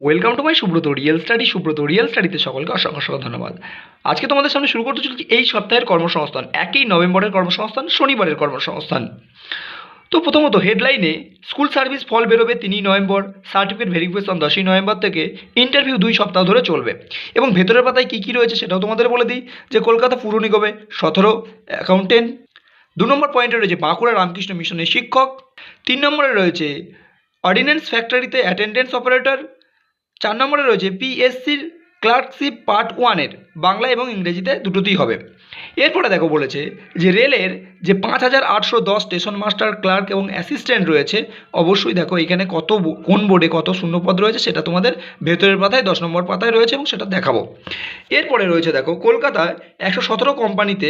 Welcome to my Subrata real study Subrata real স্টাডিতে সকলকে অসংখ্য অসংখ্য ধন্যবাদ। আজকে তোমাদের সামনে শুরু করতে চলেছি এই সপ্তাহের কর্মসংস্থান, একই নভেম্বরের কর্মসংস্থান, শনিবারের কর্মসংস্থান। তো প্রথমত হেডলাইনে স্কুল সার্ভিস ফল বেরোবে তিনই নভেম্বর সার্টিফিকেট ভেরিফিকেশন দশই নভেম্বর থেকে ইন্টারভিউ দুই সপ্তাহ ধরে চলবে। এবং ভেতরের পাতায় কী কী রয়েছে সেটাও তোমাদের বলে দিই, যে কলকাতা পুর নিগমে সতেরো অ্যাকাউন্টেন্ট দু নম্বর পয়েন্টে রয়েছে বাঁকুড়া রামকৃষ্ণ মিশনের শিক্ষক, তিন নম্বরে রয়েছে অর্ডিন্যান্স ফ্যাক্টরিতে অ্যাটেন্ডেন্স অপারেটর চার নম্বরে রয়েছে পিএসসির ক্লার্কশিপ পার্ট ওয়ানের বাংলা এবং ইংরেজিতে দুটোতেই হবে। এরপরে দেখো বলেছে যে রেলের যে পাঁচ হাজার আটশো দশ স্টেশন মাস্টার ক্লার্ক এবং অ্যাসিস্ট্যান্ট রয়েছে, অবশ্যই দেখো এখানে কত কোন বোর্ডে কত শূন্যপদ রয়েছে সেটা তোমাদের ভেতরের পাতায়, দশ নম্বর পাতায় রয়েছে এবং সেটা দেখাবো। এরপরে রয়েছে দেখো কলকাতায় একশো সতেরো কোম্পানিতে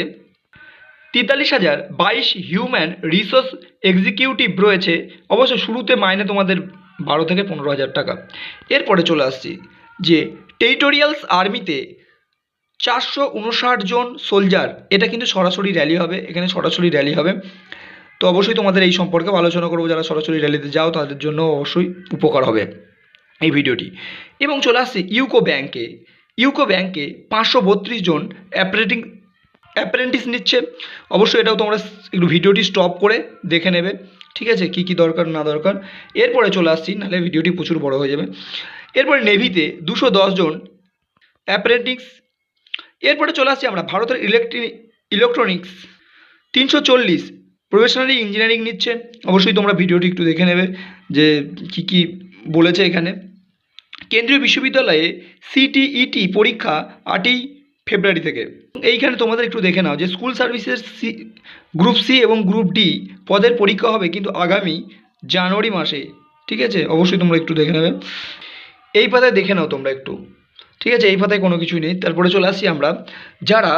তেতাল্লিশ হাজার বাইশ হিউম্যান রিসোর্স এক্সিকিউটিভ রয়েছে। অবশ্য শুরুতে মাইনে তোমাদের বারো থেকে পনেরো হাজার টাকা। এরপরে চলে আসছি যে টেরিটোরিয়ালস আর্মিতে চারশো উনষাট জন সোলজার, এটা কিন্তু সরাসরি র্যালি হবে, এখানে সরাসরি র্যালি হবে। তো অবশ্যই তোমাদের এই সম্পর্কে আলোচনা করব, যারা সরাসরি র্যালিতে যাও, তাদের জন্য অবশ্যই উপকার হবে এই ভিডিওটি। এবং চলে আসছে ইউকো ব্যাংকে। ইউকো ব্যাংকে পাঁচশো বত্রিশ জন অ্যাপারেটিং অ্যাপ্রেন্টিস নিচ্ছে। অবশ্যই এটাও তোমরা একটু ভিডিওটি স্টপ করে দেখে নেবে। ঠিক আছে? কী কী দরকার, না দরকার? এরপরে চলে আসছি, নাহলে ভিডিওটি প্রচুর বড় হয়ে যাবে। এরপরে নেভিতে দুশো জন অ্যাপ্রেন্টিক্স এরপরে চলে আসছি আমরা ভারতের ইলেকট্রি ইলেকট্রনিক্স তিনশো চল্লিশ প্রফেশনালি ইঞ্জিনিয়ারিং নিচ্ছে। অবশ্যই তোমরা ভিডিওটি একটু দেখে নেবে যে কী কী বলেছে এখানে। কেন্দ্রীয় বিশ্ববিদ্যালয়ে সিটিইটি পরীক্ষা আটই ফেব্রুয়ারি থেকে। এইখানে তোমাদের একটু দেখে নাও যে স্কুল সার্ভিসের সি গ্রুপ সি এবং গ্রুপ ডি পদের পরীক্ষা হবে কিন্তু আগামী জানুয়ারি মাসে, ঠিক আছে? অবশ্যই তোমরা একটু দেখে নেবে। এই পাতায় দেখে নাও তোমরা একটু, ঠিক আছে? এই পাতায় কোনো কিছুই নেই। তারপরে চলে আসি আমরা। যারা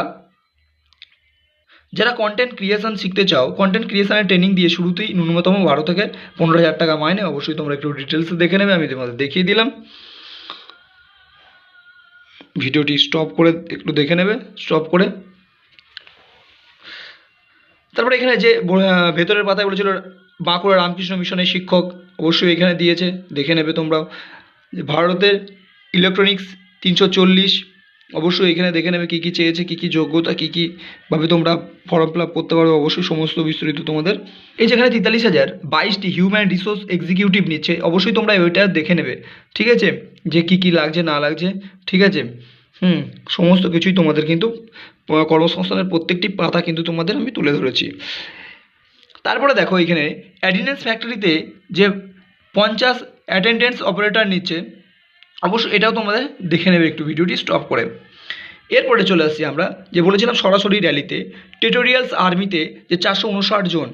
যারা কন্টেন্ট ক্রিয়েশন শিখতে চাও কন্টেন্ট ক্রিয়েশনের ট্রেনিং দিয়ে শুরুতেই ন্যূনতম বারো থেকে পনেরো হাজার টাকা মাইনে, অবশ্যই তোমরা একটু ডিটেলসে দেখে নেবে। আমি তোমাদের দেখিয়ে দিলাম। ভিডিওটি স্টপ করে একটু দেখে নেবে স্টপ করে। তারপরে এখানে যে ভেতরের পাতায় বলেছিল বাঁকুড়া রামকৃষ্ণ মিশনের শিক্ষক, অবশ্যই এখানে দিয়েছে, দেখে নেবে তোমরাও। ভারতের ইলেকট্রনিক্স তিনশো চল্লিশ অবশ্যই এখানে দেখে নেবে কী কী চেয়েছে, কী কী যোগ্যতা, কী কী ভাবে তোমরা ফর্ম ফিল করতে পারবে, অবশ্যই সমস্ত বিস্তারিত তোমাদের। এই যেখানে তেতাল্লিশ হাজার বাইশটি হিউম্যান রিসোর্স এক্সিকিউটিভ নিচ্ছে, অবশ্যই তোমরা ওইটা দেখে নেবে, ঠিক আছে? যে কী কী লাগছে, না লাগছে, ঠিক আছে? হুম, সমস্ত কিছুই তোমাদের কিন্তু কর্মসংস্থানের প্রত্যেকটি পাতা কিন্তু তোমাদের আমি তুলে ধরেছি। তারপরে দেখো এখানে অ্যাটেন্ডেন্স ফ্যাক্টরিতে যে পঞ্চাশ অ্যাটেন্ডেন্স অপারেটর নিচ্ছে অবশ্যই এটাও তোমাদের দেখে নেবে একটু ভিডিওটি স্টপ করে। এরপরে চলে আসছি আমরা, যে বলেছিলাম সরাসরি র্যালিতে টেটোরিয়ালস আর্মিতে যে চারশো উনষাট জন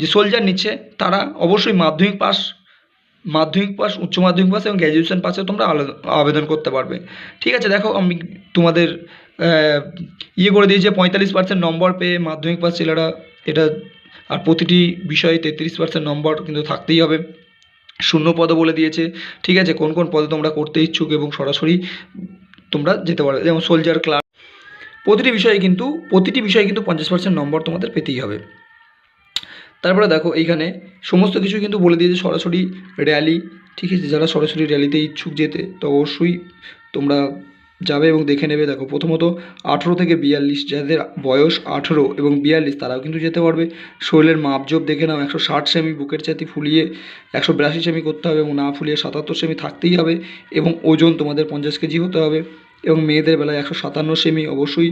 যে সোলজার নিচ্ছে, তারা অবশ্যই মাধ্যমিক পাস মাধ্যমিক পাস উচ্চ মাধ্যমিক পাস এবং গ্র্যাজুয়েশন পাসে তোমরা আবেদন করতে পারবে। ঠিক আছে, দেখো আমি তোমাদের ইয়ে করে দিয়েছি পঁয়তাল্লিশ পার্সেন্ট নম্বর পেয়ে মাধ্যমিক পাস ছেলেরা, এটা আর প্রতিটি বিষয়ে তেত্রিশ পার্সেন্ট নম্বর কিন্তু থাকতেই হবে। শূন্য পদও বলে দিয়েছে। ঠিক আছে, কোন কোন পদে তোমরা করতে ইচ্ছুক এবং সরাসরি তোমরা যেতে পারবে যেমন সোলজার ক্লার্ক প্রতিটি বিষয়ে কিন্তু, প্রতিটি বিষয়ে কিন্তু পঞ্চাশ পার্সেন্ট নম্বর তোমাদের পেতেই হবে। তারপরে দেখো, এইখানে সমস্ত কিছু কিন্তু বলে দিয়েছে সরাসরি র্যালি ঠিক আছে, যারা সরাসরি র্যালিতে ইচ্ছুক যেতে, তো অবশ্যই তোমরা যাবে এবং দেখে নেবে। দেখো, প্রথমত আঠেরো থেকে বিয়াল্লিশ, যাদের বয়স আঠেরো এবং বিয়াল্লিশ, তারাও কিন্তু যেতে পারবে। শরীরের মাপজোপ দেখে নাও, একশো ষাট সেমি, বুকের ছাতি ফুলিয়ে একশো বিরাশি সেমি করতে হবে এবং না ফুলিয়ে সাতাত্তর সেমি থাকতেই হবে এবং ওজন তোমাদের পঞ্চাশ কেজি হতে হবে এবং মেয়েদের বেলায় একশো সাতান্ন সেমি অবশ্যই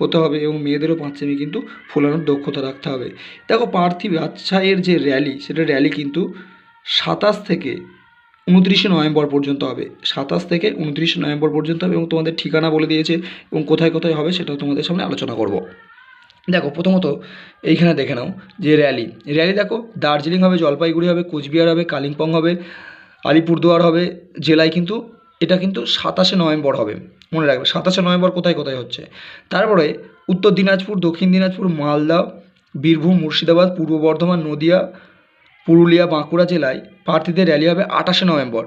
হতে হবে এবং মেয়েদেরও পাঁচ সেমি কিন্তু ফোলানোর দক্ষতা রাখতে হবে। দেখো, পার্থিব বাচ্চায়ের যে র্যালি, সেটা র্যালি কিন্তু সাতাশ থেকে উনত্রিশে নভেম্বর পর্যন্ত হবে। সাতাশ থেকে উনত্রিশে নভেম্বর পর্যন্ত হবে এবং তোমাদের ঠিকানা বলে দিয়েছে এবং কোথায় কোথায় হবে সেটাও তোমাদের সামনে আলোচনা করব। দেখো, প্রথমত এইখানে দেখে নাও যে র্যালি। র্যালি দেখো, দার্জিলিং হবে, জলপাইগুড়ি হবে, কোচবিহার হবে, কালিম্পং হবে, আলিপুরদুয়ার হবে, জেলায় কিন্তু এটা কিন্তু সাতাশে নভেম্বর হবে। মনে রাখবে, সাতাশে নভেম্বর কোথায় কোথায় হচ্ছে? তারপরে উত্তর দিনাজপুর, দক্ষিণ দিনাজপুর, মালদা, বীরভূম, মুর্শিদাবাদ, পূর্ব বর্ধমান, নদিয়া পুরুলিয়া বাঁকুড়া জেলায় প্রার্থীদের র্যালি হবে আঠাশে নভেম্বর।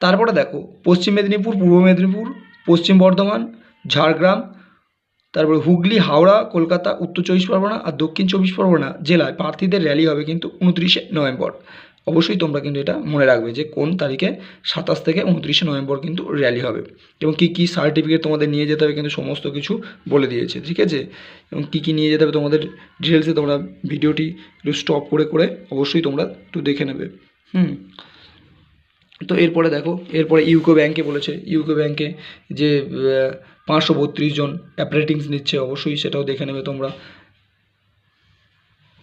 তারপরে দেখো, পশ্চিম মেদিনীপুর, পূর্ব মেদিনীপুর, পশ্চিম বর্ধমান, ঝাড়গ্রাম, তারপরে হুগলি, হাওড়া, কলকাতা, উত্তর চব্বিশ পরগনা আর দক্ষিণ চব্বিশ পরগনা জেলায় প্রার্থীদের র্যালি হবে কিন্তু উনত্রিশে নভেম্বর। অবশ্যই তোমরা কিন্তু এটা মনে রাখবে যে কোন তারিখে সাতাশ থেকে উনত্রিশে নভেম্বর কিন্তু র্যালি হবে এবং কী কী সার্টিফিকেট তোমাদের নিয়ে যেতে হবে কিন্তু সমস্ত কিছু বলে দিয়েছে, ঠিক আছে? এবং কী কী নিয়ে যেতে হবে তোমাদের ডিটেলসে তোমরা ভিডিওটি একটু স্টপ করে করে অবশ্যই তোমরা একটু দেখে নেবে। হুম? তো এরপরে দেখো, এরপরে ইউকো ব্যাংকে বলেছে ইউকো ব্যাংকে যে পাঁচশো বত্রিশ জন অ্যাপারেটিংস নিচ্ছে, অবশ্যই সেটাও দেখে নেবে তোমরা।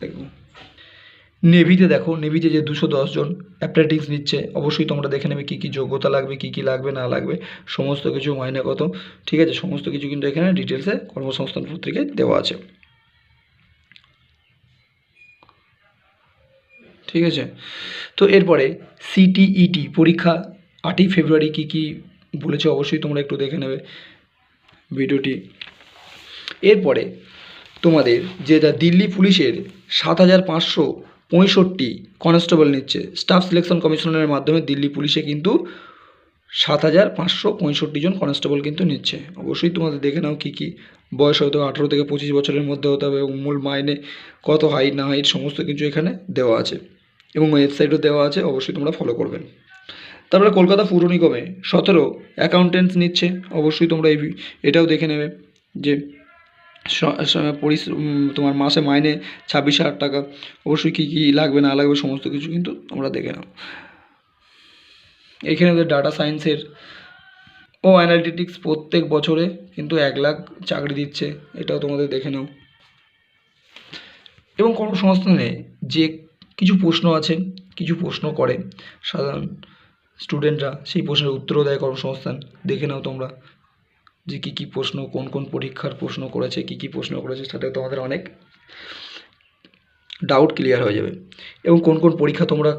দেখো। নেভিতে দেখো, নেভিতে যে দুশো জন অ্যাপারেটিংস নিচ্ছে, অবশ্যই তোমরা দেখে নেবে কী কী যোগ্যতা লাগবে, কী কী লাগবে, না লাগবে, সমস্ত কিছু মাইনে কত। ঠিক আছে, সমস্ত কিছু কিন্তু এখানে ডিটেলসে কর্মসংস্থান পত্রিকায় দেওয়া আছে। ঠিক আছে? তো এরপরে সিটিইটি পরীক্ষা আটই ফেব্রুয়ারি কী কী বলেছে অবশ্যই তোমরা একটু দেখে নেবে ভিডিওটি। এরপরে তোমাদের যে যা দিল্লি পুলিশের সাত হাজার পাঁচশো পঁয়ষট্টি কনস্টেবল নিচ্ছে। স্টাফ সিলেকশন কমিশনের মাধ্যমে দিল্লি পুলিশে কিন্তু সাত হাজার পাঁচশো পঁয়ষট্টি জন কনস্টেবল কিন্তু নিচ্ছে। অবশ্যই তোমাদের দেখে নাও কী কী বয়স হয়তো আঠেরো থেকে পঁচিশ বছরের মধ্যে হতে হবে এবং মূল মাইনে কত হাইট না হাইট সমস্ত কিছু এখানে দেওয়া আছে। এবং ওয়েবসাইটও দেওয়া আছে, অবশ্যই তোমরা ফলো করবেন তারপরে কলকাতা পুর নিগমে সতেরো অ্যাকাউন্টেন্টস নিচ্ছে। অবশ্যই তোমরা এই এটাও দেখে নেবে যে তোমার মাসে মাইনে ছাব্বিশ হাজার টাকা। অবশ্যই কী কী লাগবে, না লাগবে, সমস্ত কিছু কিন্তু তোমরা দেখে নাও। এখানে ওদের ডাটা সায়েন্সের ও অ্যানালিটিক্স প্রত্যেক বছরে কিন্তু এক লাখ চাকরি দিচ্ছে, এটাও তোমাদের দেখে নাও। এবং কর্মসংস্থানে যে কিছু প্রশ্ন আছে, কিছু প্রশ্ন করে সাধারণ স্টুডেন্টরা সেই প্রশ্নের উত্তরও দেয় কর্মসংস্থান। দেখে নাও তোমরা। যে কী কী প্রশ্ন, কোন কোন পরীক্ষার প্রশ্ন করেছে, কী কী প্রশ্ন করেছে সেটাও তোমাদের অনেক ডাউট ক্লিয়ার হয়ে যাবে। এবং কোন কোন পরীক্ষা তোমরা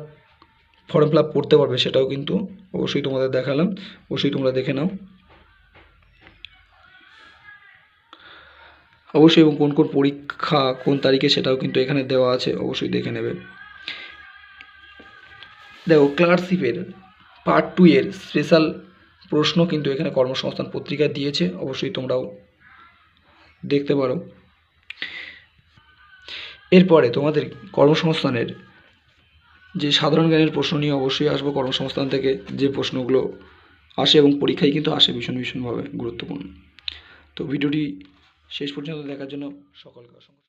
ফর্ম ফিল করতে পারবে, সেটাও কিন্তু অবশ্যই তোমাদের দেখালাম। অবশ্যই তোমরা দেখে নাও। অবশ্যই এবং কোন কোন পরীক্ষা কোন তারিখে সেটাও কিন্তু এখানে দেওয়া আছে, অবশ্যই দেখে নেবে। দেখো ক্লার্কশিপের পার্ট টু এর স্পেশাল প্রশ্ন কিন্তু এখানে কর্মসংস্থান পত্রিকায় দিয়েছে, অবশ্যই তোমরাও দেখতে পারো। এরপরে তোমাদের কর্মসংস্থানের যে সাধারণ জ্ঞানের প্রশ্ন নিয়ে অবশ্যই আসব, কর্মসংস্থান থেকে যে প্রশ্নগুলো আসে এবং পরীক্ষায় কিন্তু আসে ভীষণ ভীষণভাবে গুরুত্বপূর্ণ। তো ভিডিওটি শেষ পর্যন্ত দেখার জন্য সকলকে অসংখ্য